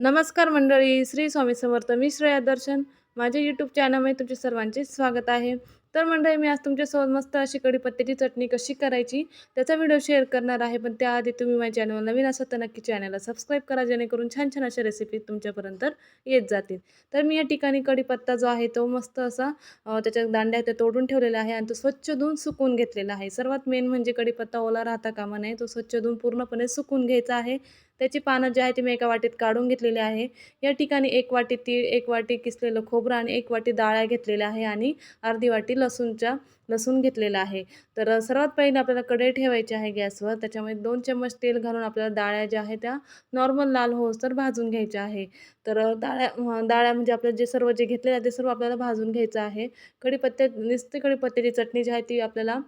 नमस्कार मंडळी श्री स्वामी समर्थ मी श्रेया दर्शन. माझ्या यूट्यूब चॅनलमध्ये तुमचे सर्वांचे स्वागत आहे. तर मंडळी मी आज तुमच्यासोबत मस्त अशी कढीपत्त्याची चटणी कशी करायची त्याचा व्हिडिओ शेअर करणार आहे. पण त्याआधी तुम्ही माझ्या चॅनल नवीन असाल तर नक्की चॅनलला सबस्क्राईब करा जेणेकरून छान छान अशा रेसिपी तुमच्यापर्यंत येत जातील. तर मी या ठिकाणी कढीपत्ता जो आहे तो मस्त असा त्याच्या दांड्या त्या तोडून ठेवलेला आहे आणि तो स्वच्छ धुवून सुकून घेतलेला आहे. सर्वात मेन म्हणजे कढीपत्ता ओला राहता कामा नाही तो स्वच्छ धुवून पूर्णपणे सुकून घ्यायचा आहे. त्याची पानं जे आहे ती मी एका वाटीत काढून घेतलेली आहे. या ठिकाणी एक वाटी तीळ एक वाटी किसलेलं खोबरं आणि एक वाटी डाळ्या घेतलेल्या आहे आणि अर्धी वाटी लसूणच्या लसूण घेतलेला आहे. तर सर्वात पहिले आपल्याला कढई ठेवायची आहे गॅसवर. त्याच्यामध्ये दोन चम्मच तेल घालून आपल्याला डाळ्या ज्या आहेत त्या नॉर्मल लाल होस तर भाजून घ्यायच्या आहे. तर डाळ्या डाळ्या म्हणजे आपलं जे सर्व जे घेतलेलं आहे ते सर्व आपल्याला भाजून घ्यायचं आहे. कढीपत्त्या नुसते कढीपत्त्याची चटणी जी आहे ती आपल्याला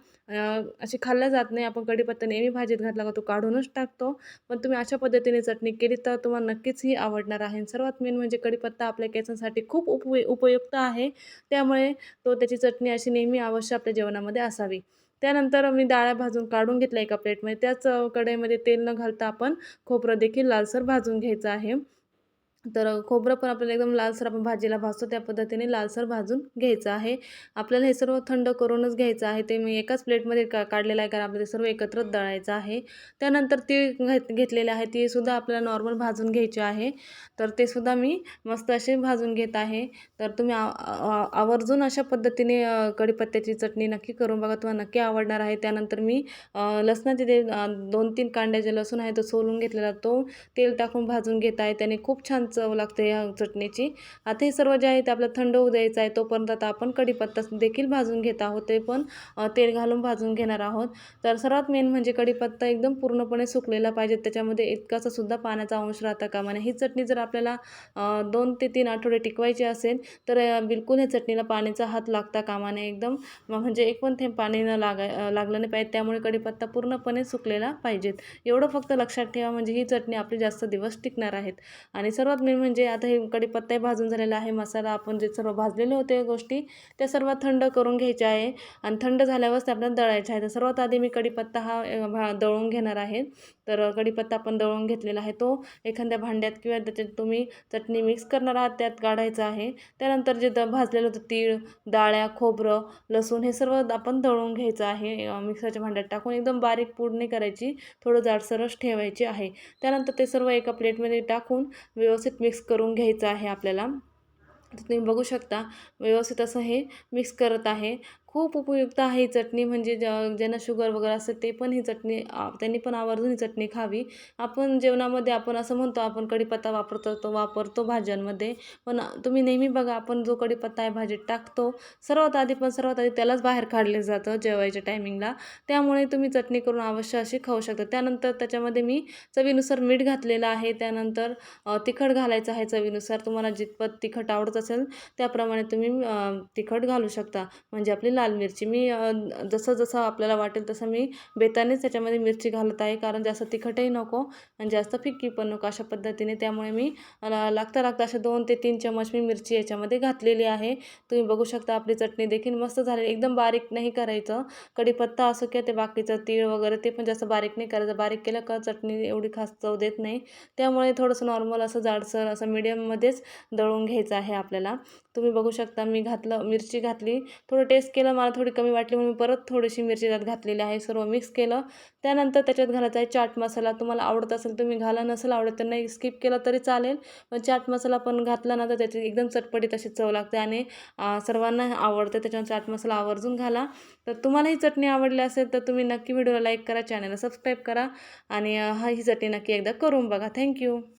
अशी खाल्ल्या जात नाही. आपण कढीपत्ता नेहमी भाजीत घातला का तो काढूनच टाकतो. पण तुम्ही अशा पद्धतीने चटणी केली तर तुम्हाला नक्कीच ही आवडणार आहे. सर्वात मेन म्हणजे कढीपत्ता आपल्या केसांसाठी खूप उप उपयुक्त आहे. त्यामुळे तो त्याची चटणी अशी नेहमी अवश्य आपल्या जेवणामध्ये असावी. त्यानंतर मी डाळ्या भाजून काढून घेतल्या एका प्लेटमध्ये. त्याच कढईमध्ये तेल न घालता आपण खोबरं देखील लालसर भाजून घ्यायचं आहे. तर खोबरं पण आपल्याला एकदम लालसर आपण भाजीला भाजतो त्या पद्धतीने लालसर भाजून घ्यायचं आहे. आपल्याला हे सर्व थंड करूनच घ्यायचं आहे. ते मी एकाच प्लेटमध्ये का काढलेलं आहे कारण आपल्याला सर्व एकत्रच दळायचं आहे. त्यानंतर ती घेत घेतलेले आहे ती सुद्धा आपल्याला नॉर्मल भाजून घ्यायची आहे. तर ते सुद्धा मी मस्त असे भाजून घेत आहे. तर तुम्ही आवर्जून अशा पद्धतीने कढीपत्त्याची चटणी नक्की करून बघा. तुम्हाला नक्की आवडणार आहे. त्यानंतर मी लसणाचे ते दोन तीन कांड्याचे लसूण आहे तो सोलून घेतलेला तो तेल टाकून भाजून घेत आहे. त्याने खूप छान चव लागते या चटणीची. आता हे सर्व जे आहे ते आपलं थंड होऊ द्यायचं आहे तोपर्यंत आता आपण कढीपत्ता देखील भाजून घेत आहोत. ते पण तेल घालून भाजून घेणार आहोत. तर सर्वात मेन म्हणजे कढीपत्ता एकदम पूर्णपणे सुकलेला पाहिजे. त्याच्यामध्ये इतकासा सुद्धा पाण्याचा अंश राहता कामा नये. ही चटणी जर आपल्याला दोन ते तीन आठवडे टिकवायची असेल तर बिलकुल ह्या चटणीला पाण्याचा हात लागता कामा नये. एकदम म्हणजे एक पण थेंब पाणी न लागाय लागलं नाही पाहिजे. त्यामुळे कढीपत्ता पूर्णपणे सुकलेला पाहिजेत. एवढं फक्त लक्षात ठेवा म्हणजे ही चटणी आपली जास्त दिवस टिकणार आहेत. आणि सर्वात मेन म्हणजे आता हे कढीपत्ताही भाजून झालेला आहे. मसाला आपण जे सर्व भाजलेले होते गोष्टी त्या सर्व थंड करून घ्यायच्या आहे. आणि थंड झाल्यावरच ते आपल्याला दळायच्या आहे. तर सर्वात आधी मी कडीपत्ता हा दळून घेणार आहे. तर कढीपत्ता आपण दळून घेतलेला आहे तो. एखाद्या भांड्यात किंवा त्याच्यात तुम्ही चटणी मिक्स करणार आहात त्यात काढायचं आहे. त्यानंतर जे द भाजलेलं होतं तीळ डाळ्या खोबरं लसूण हे सर्व आपण दळून घ्यायचं आहे. मिक्सरच्या भांड्यात टाकून एकदम बारीक पूड करायची. थोडं जाडसरच ठेवायची आहे. त्यानंतर ते सर्व एका प्लेटमध्ये टाकून व्यवस्थित मिक्स करून घ्यायचं आहे आपल्याला. तुम्ही बघू शकता व्यवस्थित असं हे मिक्स करत आहे. खूप उपयुक्त आहे ही चटणी. म्हणजे ज ज्यांना शुगर वगैरे असतं ते पण ही चटणी त्यांनी पण आवर्जून ही चटणी खावी. आपण जेवणामध्ये आपण असं म्हणतो आपण कढीपत्ता वापरतो तो वापरतो भाज्यांमध्ये. पण तुम्ही नेहमी बघा आपण जो कढीपत्ता आहे भाजीत टाकतो सर्वात आधी पण सर्वात आधी त्यालाच बाहेर काढले जातं जेवायच्या टायमिंगला त्यामुळे तुम्ही चटणी करून अवश्य अशी खाऊ शकता. त्यानंतर त्याच्यामध्ये मी चवीनुसार मीठ घातलेलं आहे. त्यानंतर तिखट घालायचं आहे चवीनुसार. तुम्हाला जितपत तिखट आवडत असेल त्याप्रमाणे तुम्ही तिखट घालू शकता. म्हणजे आपली लाल मिरची मी जसं जसं आपल्याला वाटेल तसं मी बेतानेच त्याच्यामध्ये मिरची घालत आहे. कारण जास्त तिखटही नको आणि जास्त फिक्की पण नको अशा पद्धतीने. त्यामुळे मी लागता लागता अशा दोन ते तीन चमच मी मिरची याच्यामध्ये घातलेली आहे. तुम्ही बघू शकता आपली चटणी देखील मस्त झाली एकदम बारीक नाही करायचं. कढीपत्ता असो किंवा ते बाकीचं तीळ वगैरे ते पण जास्त बारीक नाही करायचं. बारीक केलं का चटणी एवढी खास चव देत नाही. त्यामुळे थोडंसं नॉर्मल असं जाडसर असं मीडियममध्येच दळून घ्यायचं आहे आपल्याला. तुम्ही बघू शकता मी घातलं मिरची घातली. थोडं टेस्ट केलं मला थोडी कमी वाटली म्हणून मी परत थोडीशी मिरची त्यात घातलेली आहे सर्व मिक्स केलं. त्यानंतर त्याच्यात घालायचा आहे चाट मसाला. तुम्हाला आवडत असेल तुम्ही घाला नसेल आवडत तर नाही स्किप केलं तरी चालेल. पण चाट मसाला पण घातला ना तर त्याची एकदम चटपटीत अशी चव लागते आणि सर्वांना आवडते त्याच्यामुळे चाट मसाला आवर्जून घाला. तर तुम्हाला ही चटणी आवडली असेल तर तुम्ही नक्की व्हिडिओला लाईक करा चॅनलला सबस्क्राईब करा आणि हा ही चटणी नक्की एकदा करून बघा. थँक्यू